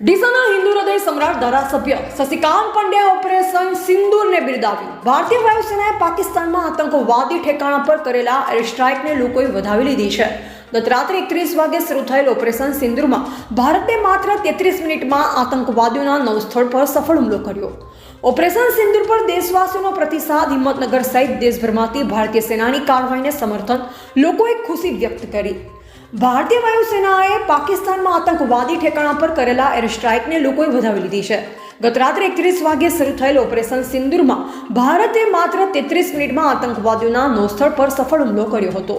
ડીસાના હિન્દુ હૃદય સમ્રાટ ધારાસભ્ય શશિકાંત પંડ્યા ઓપરેશન સિંદૂરને બિરદાવ્યું. ભારતીય વાયુસેનાએ પાકિસ્તાનમાં આતંકવાદી ઠેકાણા પર કરેલા એર સ્ટ્રાઇકને લોકોએ વધાવી લીધી છે. ગત રાત્રે એકત્રીસ વાગે શરૂ થયેલ ઓપરેશન સિંદૂરમાં ભારતે માત્ર તેત્રીસ મિનિટમાં આતંકવાદીઓના નવ સ્થળ પર સફળ હુમલો કર્યો. ઓપરેશન સિંદૂર પર દેશવાસીઓનો પ્રતિસાદ હિંમતનગર સહિત દેશભરમાંથી ભારતીય સેનાની કાર્યવાહીને સમર્થન લોકોએ ખુશી વ્યક્ત કરી. ભારતીય વાયુસેનાએ પાકિસ્તાનમાં આતંકવાદી ઠેકાણા પર કરેલા એર સ્ટ્રાઇકને લોકોએ વધાવી લીધી છે. ગત રાત્રે એકત્રીસ વાગ્યે શરૂ થયેલ ઓપરેશન સિંદૂરમાં ભારતે માત્ર તેત્રીસ મિનિટમાં આતંકવાદીઓના નોસ્થળ પર સફળ હુમલો કર્યો હતો.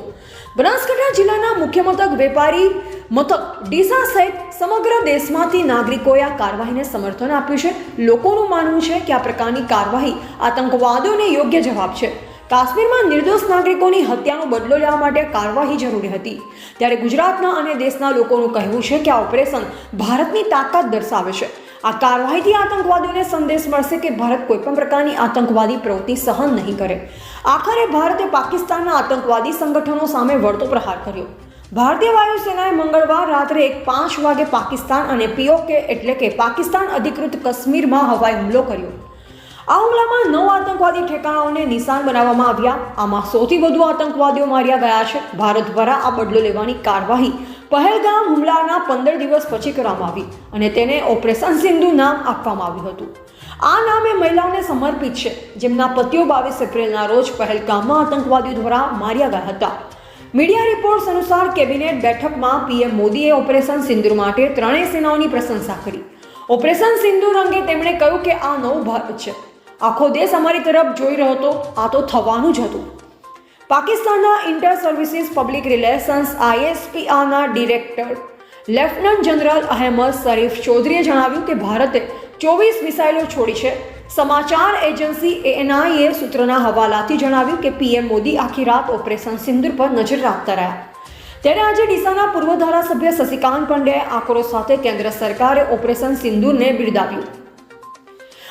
બનાસકાંઠા જિલ્લાના મુખ્ય મથક વેપારી મથક ડીસા સહિત સમગ્ર દેશમાંથી નાગરિકોએ આ કાર્યવાહીને સમર્થન આપ્યું છે. લોકોનું માનવું છે કે આ પ્રકારની કાર્યવાહી આતંકવાદીઓને યોગ્ય જવાબ છે. કાશ્મીરમાં નિર્દોષ નાગરિકોની હત્યાનો બદલો લેવા માટે કાર્યવાહી જરૂરી હતી. ત્યારે ગુજરાતના અને દેશના લોકોનું કહેવું છે કે આ ઓપરેશન ભારતની તાકાત દર્શાવે છે. આ કાર્યવાહીથી આતંકવાદીઓને સંદેશ મળશે કે ભારત કોઈપણ પ્રકારની આતંકવાદી પ્રવૃત્તિ સહન નહીં કરે. આખરે ભારતે પાકિસ્તાનના આતંકવાદી સંગઠનો સામે વળતો પ્રહાર કર્યો. ભારતીય વાયુસેનાએ મંગળવાર રાત્રે એક પાંચ વાગે પાકિસ્તાન અને પીઓકે એટલે કે પાકિસ્તાન અધિકૃત કાશ્મીરમાં હવાઈ હુમલો કર્યો. આ હુમલામાં નવ આતંકવાદી ઠેકાણાઓને નિશાન બનાવવામાં આવ્યા. આમાં સૌથી વધુ આતંકવાદીઓ માર્યા ગયા છે. ભારત દ્વારા આ બદલો લેવાની કાર્યવાહી પહેલગામ હુમલાના પંદર દિવસ પછી કરવામાં આવી અને તેને ઓપરેશન સિંધુ નામ આપવામાં આવ્યું હતું. આ નામ એ મહિલાઓને સમર્પિત છે. જેમના પતિઓ બાવીસ એપ્રિલના રોજ પહેલગામમાં આતંકવાદીઓ દ્વારા માર્યા ગયા હતા. મીડિયા રિપોર્ટ્સ અનુસાર કેબિનેટ બેઠકમાં પીએમ મોદીએ ઓપરેશન સિંધુ માટે ત્રણેય સેનાઓની પ્રશંસા કરી. ઓપરેશન સિંધુ અંગે તેમણે કહ્યું કે આ નવું ભારત છે. આખો દેશ અમારી તરફ જોઈ રહ્યો હતો. આ તો થવાનું જ હતું. પાકિસ્તાનના inter services public relations આઈએસપીઆરના director lieutenant general Ahmed Sharif ચૌધરીએ જણાવ્યું કે ભારતે ચોવીસ મિસાઇલો છોડી છે. સમાચાર એજન્સી એએનઆઈએ સૂત્રના હવાલાથી જણાવ્યું કે પીએમ મોદી આખી રાત ઓપરેશન સિંદુર પર નજર રાખતા રહ્યા. ત્યારે આજે ડીસાના પૂર્વ ધારાસભ્ય શશિકાંત પંડ્યાએ આક્રોશ સાથે કેન્દ્ર સરકારે ઓપરેશન સિંદુરને બિરદાવ્યું.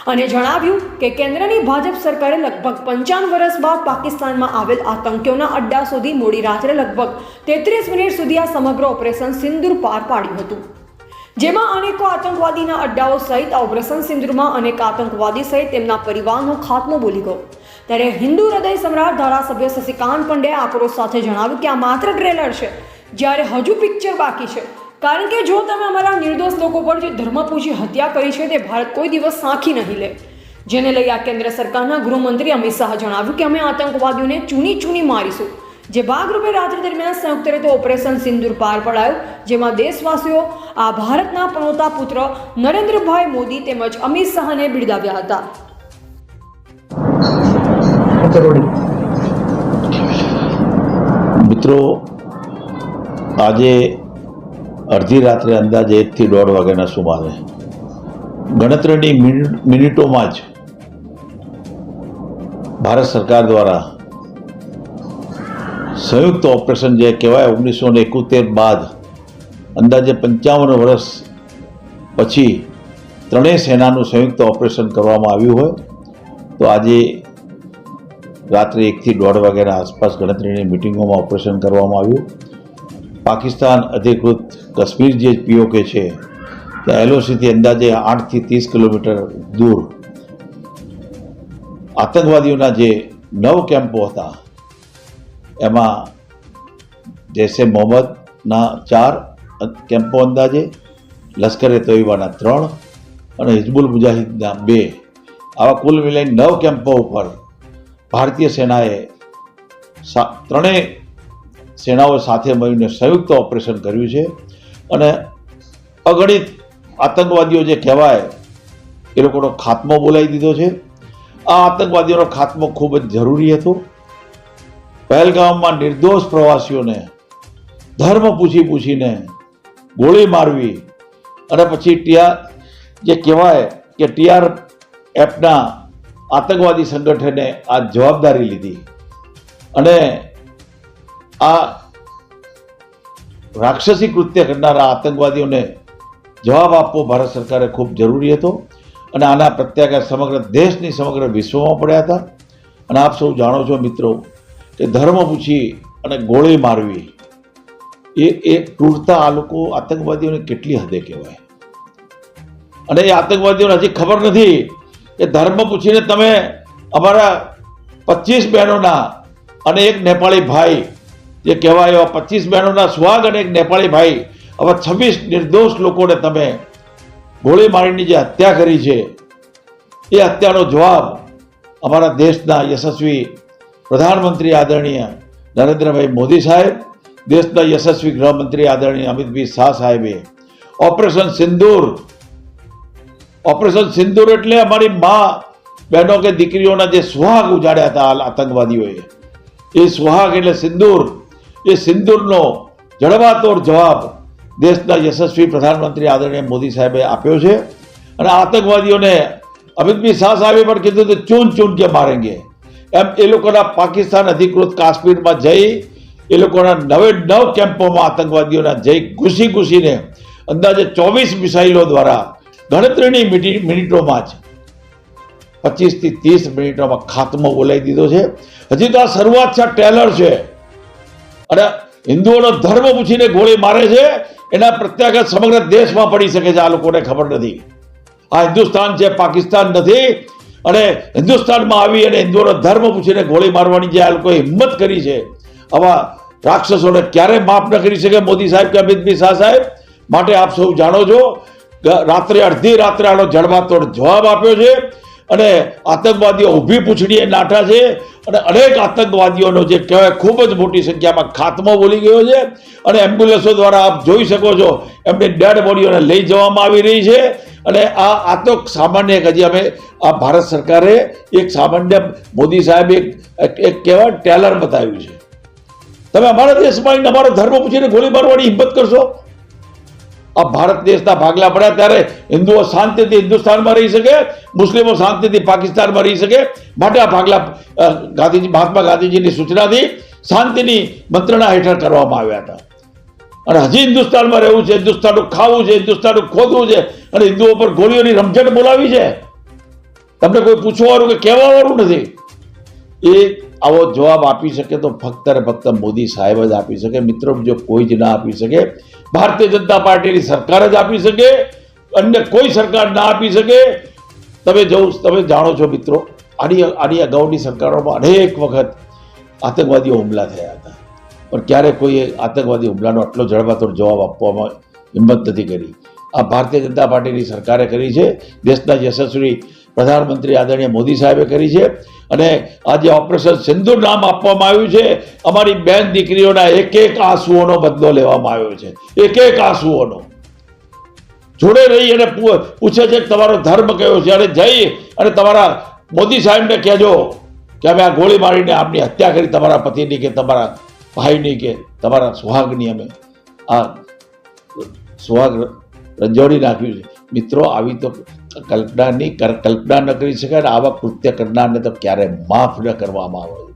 અને જણાવ્યું કે કેન્દ્રની ભાજપ સરકારે લગભગ પંચાવન વર્ષ બાદ પાકિસ્તાનમાં આવેલ આતંકીઓના અડ્ડા સુધી મોડી રાત્રે લગભગ તેત્રીસ મિનિટ સુધી આ સમગ્ર ઓપરેશન સિંદુર પાર પાડ્યું હતું. જેમાં અનેકો આતંકવાદીના અડ્ડાઓ સહિત ઓપરેશન સિંદુરમાં અનેક આતંકવાદી સહિત તેમના પરિવારનો ખાત્મો બોલી ગયો. ત્યારે હિન્દુ હૃદય સમ્રાટ ધારાસભ્ય શશિકાંત પંડ્યાએ આક્રોશ સાથે જણાવ્યું કે આ માત્ર ટ્રેલર છે. જ્યારે હજુ પિક્ચર બાકી છે. કારણ કે જો તમે અમારા નિર્દોષ લોકો પર જે ધર્મપૂજી હત્યા કરી છે તે ભારત કોઈ દિવસ સાંખી નહીં લે. જેને લઈ આ કેન્દ્ર સરકારના ગૃહમંત્રી અમિત શાહ જણાવ્યું કે અમે આતંકવાદીઓને ચૂની ચૂની મારીશું. જે ભાગરૂપે રાત્રિ દરમિયાન સંયુક્ત રીતે ઓપરેશન સિંદૂર પાર પડાયું જેમાં દેશવાસીઓ આ ભારતના પનોતા પુત્ર નરેન્દ્રભાઈ મોદી તેમજ અમિત શાહને બિરદાવ્યા હતા. મિત્રો આજે અડધી રાત્રે અંદાજે એકથી દોઢ વાગ્યાના સુમારે. ગણતરીની મિનિટ, મિનિટોમાં જ ભારત સરકાર દ્વારા સંયુક્ત ઓપરેશન જે કહેવાય ઓગણીસો ને એકોતેર બાદ અંદાજે પંચાવન વર્ષ પછી ત્રણેય સેનાનું સંયુક્ત ઓપરેશન કરવામાં આવ્યું હોય, તો આજે રાત્રે એકથી દોઢ વાગ્યાના આસપાસ ગણતરીની મિટિંગોમાં ઓપરેશન કરવામાં આવ્યું. પાકિસ્તાન અધિકૃત કાશ્મીર જે પીઓકે છે, ત્યાં એલઓસીથી અંદાજે આઠથી ત્રીસ કિલોમીટર દૂર આતંકવાદીઓના જે નવ કેમ્પો હતા, એમાં જૈસે મોહમ્મદના ચાર કેમ્પો અંદાજે, લશ્કરે તોયબાના ત્રણ અને હિઝબુલ મુજાહિદના બે. આવા કુલ મિલાઈને નવ કેમ્પો ઉપર ભારતીય સેનાએ ત્રણેય સેનાઓ સાથે મળીને સંયુક્ત ઓપરેશન કર્યું છે. અને અગણિત આતંકવાદીઓ જે કહેવાય, એ લોકોનો ખાત્મો બોલાવી દીધો છે. આ આતંકવાદીઓનો ખાત્મો ખૂબ જ જરૂરી હતો. પહેલગામમાં નિર્દોષ પ્રવાસીઓને ધર્મ પૂછી પૂછીને ગોળી મારવી અને પછી ટીઆર જે કહેવાય કે ટીઆર એપના આતંકવાદી સંગઠને આ જવાબદારી લીધી. અને આ રાક્ષસી કૃત્ય કરનારા આતંકવાદીઓને જવાબ આપવો ભારત સરકારે ખૂબ જરૂરી હતો અને આના પ્રત્યાઘાત સમગ્ર દેશની સમગ્ર વિશ્વમાં પડ્યા હતા. અને આપ સૌ જાણો છો મિત્રો કે ધર્મ પૂછી અને ગોળી મારવી એ એ ક્રૂરતા આ લોકો આતંકવાદીઓને કેટલી હદે કહેવાય. અને એ આતંકવાદીઓને હજી ખબર નથી કે ધર્મ પૂછીને તમે અમારા પચીસ બહેનોના અને એક નેપાળી ભાઈ જે કહેવાય એવા પચીસ બહેનોના સુહાગ અને એક નેપાળી ભાઈ. આવા છવ્વીસ નિર્દોષ લોકોને તમે ગોળી મારીની જે હત્યા કરી છે, એ હત્યાનો જવાબ અમારા દેશના યશસ્વી પ્રધાનમંત્રી આદરણીય નરેન્દ્રભાઈ મોદી સાહેબ, દેશના યશસ્વી ગૃહમંત્રી આદરણીય અમિતભાઈ શાહ સાહેબે. ઓપરેશન સિંદૂર ઓપરેશન સિંદૂર એટલે અમારી મા બહેનો કે દીકરીઓના જે સુહાગ ઉજાડ્યા હતા આતંકવાદીઓએ. એ સુહાગ એટલે સિંદૂર એ સિંદૂરનો જડબાતોડ જવાબ દેશના યશસ્વી પ્રધાનમંત્રી આદરણીય મોદી સાહેબે આપ્યો છે. અને આતંકવાદીઓને અમિતભાઈ શાહ સાહેબે પણ કીધું કે ચૂન ચૂન કે મારેંગે. એમ એ લોકોના પાકિસ્તાન અધિકૃત કાશ્મીરમાં જઈ એ લોકોના નવે નવ કેમ્પોમાં આતંકવાદીઓના જઈ ઘૂસી ઘૂસીને અંદાજે ચોવીસ મિસાઇલો દ્વારા ગણતરીની મિનિ- મિનિટોમાં જ પચીસથી ત્રીસ મિનિટોમાં ખાત્મો બોલાવી દીધો છે. હજી તો આ શરૂઆત છે ટેલર છે. અને હિન્દુઓનો ધર્મ પૂછીને ગોળી મારે છે, એના પ્રત્યાઘાત સમગ્ર દેશમાં પડી શકે છે, આ લોકોને ખબર નથી. આ હિન્દુસ્તાન છે, પાકિસ્તાન નથી. અને હિન્દુસ્તાનમાં આવી અને હિન્દુઓનો ધર્મ પૂછીને ગોળી મારવાની જે આ લોકોએ હિંમત કરી છે, આવા રાક્ષસોને ક્યારે માફ ન કરી શકે મોદી સાહેબ કે અમિતભાઈ શાહ સાહેબ? માટે આપ સૌ જાણો છો રાત્રે અડધી રાત્રે આનો જડબાતોડ જવાબ આપ્યો છે. અને આતંકવાદીઓ ઊભી પૂછડીએ નાઠા છે અને અનેક આતંકવાદીઓનો જે કહેવાય ખૂબ જ મોટી સંખ્યામાં ખાત્મો બોલી ગયો છે. અને એમ્બ્યુલન્સો દ્વારા આપ જોઈ શકો છો, એમની ડેડ બોડીઓને લઈ જવામાં આવી રહી છે. અને આ આ તો સામાન્ય એક હજી અમે આ ભારત સરકારે એક સામાન્ય મોદી સાહેબે એક, એક- કહેવાય ટેલર બતાવ્યું છે. તમે અમારા દેશમાં અમારો ધર્મ પૂછીને ગોળી મારવાની હિંમત કરશો? આ ભારત દેશના ભાગલા પડ્યા ત્યારે હિન્દુઓ શાંતિથી હિન્દુસ્તાનમાં રહી શકે, મુસ્લિમો શાંતિથી પાકિસ્તાનમાં રહી શકે. માટે આ ભાગલા ગાંધીજી, મહાત્મા ગાંધીજીની સૂચનાથી શાંતિની મંત્રણા હેઠળ કરવામાં આવ્યા હતા. અને હજી હિન્દુસ્તાનમાં રહેવું છે, હિન્દુસ્તાનનું ખાવું છે, હિન્દુસ્તાનનું ખોદવું છે, અને હિન્દુઓ પર ગોળીઓની રમઝટ બોલાવી છે. તમને કોઈ પૂછવાવાળું કે કહેવાવાળું નથી. એ આવો જવાબ આપી શકે તો ફક્ત ને ફક્ત મોદી સાહેબ જ આપી શકે. મિત્રો, જો કોઈ જ ના આપી શકે, ભારતીય જનતા પાર્ટીની સરકાર જ આપી શકે, અન્ય કોઈ સરકાર ના આપી શકે. તમે જવું તમે જાણો છો મિત્રો, આની આની અગાઉની સરકારોમાં અનેક વખત આતંકવાદીઓ હુમલા થયા હતા. પણ ક્યારે કોઈએ આતંકવાદી હુમલાનો આટલો જળવાતો જવાબ આપવામાં હિંમત નથી કરી. આ ભારતીય જનતા પાર્ટીની સરકારે કરી છે. દેશના યશસ્વી પ્રધાનમંત્રી આદરણીય મોદી સાહેબે કરી છે અને આ જે ઓપરેશન સિંધુ નામ આપવામાં આવ્યું છે. અમારી બેન દીકરીઓના એક એક આંસુઓનો બદલો લેવામાં આવ્યો છે. એક એક આંસુઓનો. જોડે રહી અને પૂછે છે કે તમારો ધર્મ કયો છે? અને જઈ અને તમારા મોદી સાહેબને કહેજો કે અમે આ ગોળી મારીને આપની હત્યા કરી તમારા પતિની કે તમારા ભાઈની કે તમારા સુહાગની અમે આ સુહાગ રંજોડી નાખ્યું છે. મિત્રો, આવી તો કલ્પનાની કલ્પના ન કરી શકાય અને આવા કૃત્ય કરનારને તો ક્યારેય માફ ન કરવામાં આવે.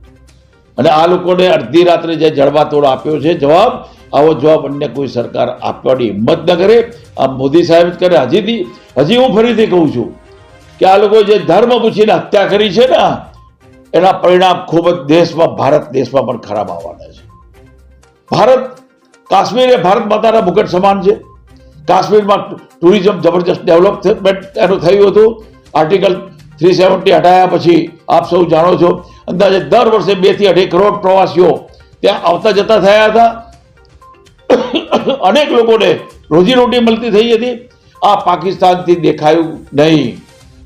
અને આ લોકોને અડધી રાત્રે જે જડબાતોડ આપ્યો છે, જવાબ, આવો જવાબ અન્ય કોઈ સરકાર આપવાની હિંમત ન કરે. આ મોદી સાહેબ જ કરે. હજીથી હજી હું ફરીથી કહું છું કે આ લોકો જે ધર્મ પૂછીને હત્યા કરી છે ને, એના પરિણામ ખૂબ જ દેશમાં, ભારત દેશમાં પણ ખરાબ આવવાના છે. ભારત કાશ્મીર એ ભારત માતાના મુકટ સમાન છે. કાશ્મીરમાં ટુરિઝમ જબરજસ્ત ડેવલપમેન્ટ એનું થયું હતું. આર્ટિકલ થ્રી સેવન્ટી હટાયા પછી આપ સૌ જાણો છો, અંદાજે દર વર્ષે બેથી અઢી કરોડ પ્રવાસીઓ ત્યાં આવતા જતા થયા હતા. અનેક લોકોને રોજીરોટી મળતી થઈ હતી. આ પાકિસ્તાનથી દેખાયું નહીં.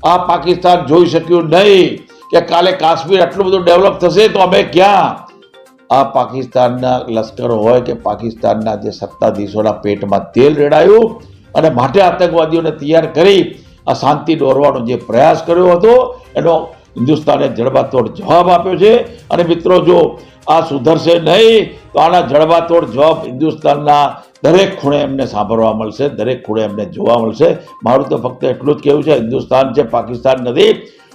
આ પાકિસ્તાન જોઈ શક્યું નહીં કે કાલે કાશ્મીર આટલું બધું ડેવલપ થશે તો અમે ક્યાં? આ પાકિસ્તાનના લશ્કર હોય કે પાકિસ્તાનના જે સત્તાધીશોના પેટમાં તેલ રેડાયું અને માટે આતંકવાદીઓને તૈયાર કરી આ શાંતિ દોરવાનો જે પ્રયાસ કર્યો હતો, એનો હિન્દુસ્તાને જડબાતોડ જવાબ આપ્યો છે. અને મિત્રો, જો આ સુધરશે નહીં, તો આના જડબાતોડ જવાબ હિન્દુસ્તાનના દરેક ખૂણે એમને સાંભળવા મળશે, દરેક ખૂણે એમને જોવા મળશે. મારું તો ફક્ત એટલું જ કહેવું છે, હિન્દુસ્તાન છે, પાકિસ્તાન નથી.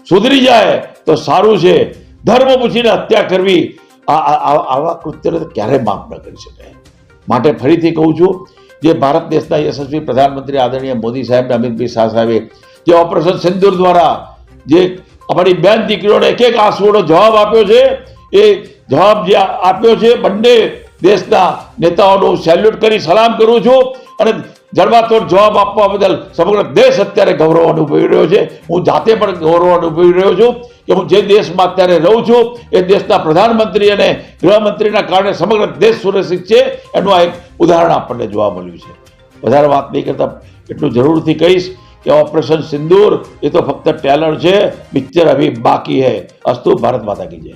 સુધરી જાય તો સારું છે. ધર્મ પૂછીને હત્યા કરવી આવા કૃત્યને તો ક્યારેય માફ ન કરી શકાય. માટે ફરીથી કહું છું, જે ભારત દેશના યશસ્વી પ્રધાનમંત્રી આદરણીય મોદી સાહેબ અમિતભાઈ શાહ સાહેબે, જે ઓપરેશન સિંદુર દ્વારા જે અમારી બેન દીકરીઓને એક એક આંસુઓનો જવાબ આપ્યો છે, એ જવાબ જે આપ્યો છે, બંને દેશના નેતાઓનું સેલ્યુટ કરી સલામ કરું છું અને જડબાતોડ જવાબ આપવા બદલ સમગ્ર દેશ અત્યારે ગૌરવ અનુભવી રહ્યો છે. હું જાતે પણ ગૌરવ અનુભવી રહ્યો છું કે હું જે દેશમાં અત્યારે રહું છું એ દેશના પ્રધાનમંત્રી અને ગૃહમંત્રીના કારણે સમગ્ર દેશ સુરક્ષિત છે. એનું આ એક ઉદાહરણ આપણને જોવા મળ્યું છે. વધારે વાત નહીં કરતા એટલું જરૂરથી કહીશ કે ઓપરેશન સિંદૂર એ તો ફક્ત ટેલર છે. પિક્ચર અભી બાકી હૈ. અસ્તુ ભારત માતા કી જય.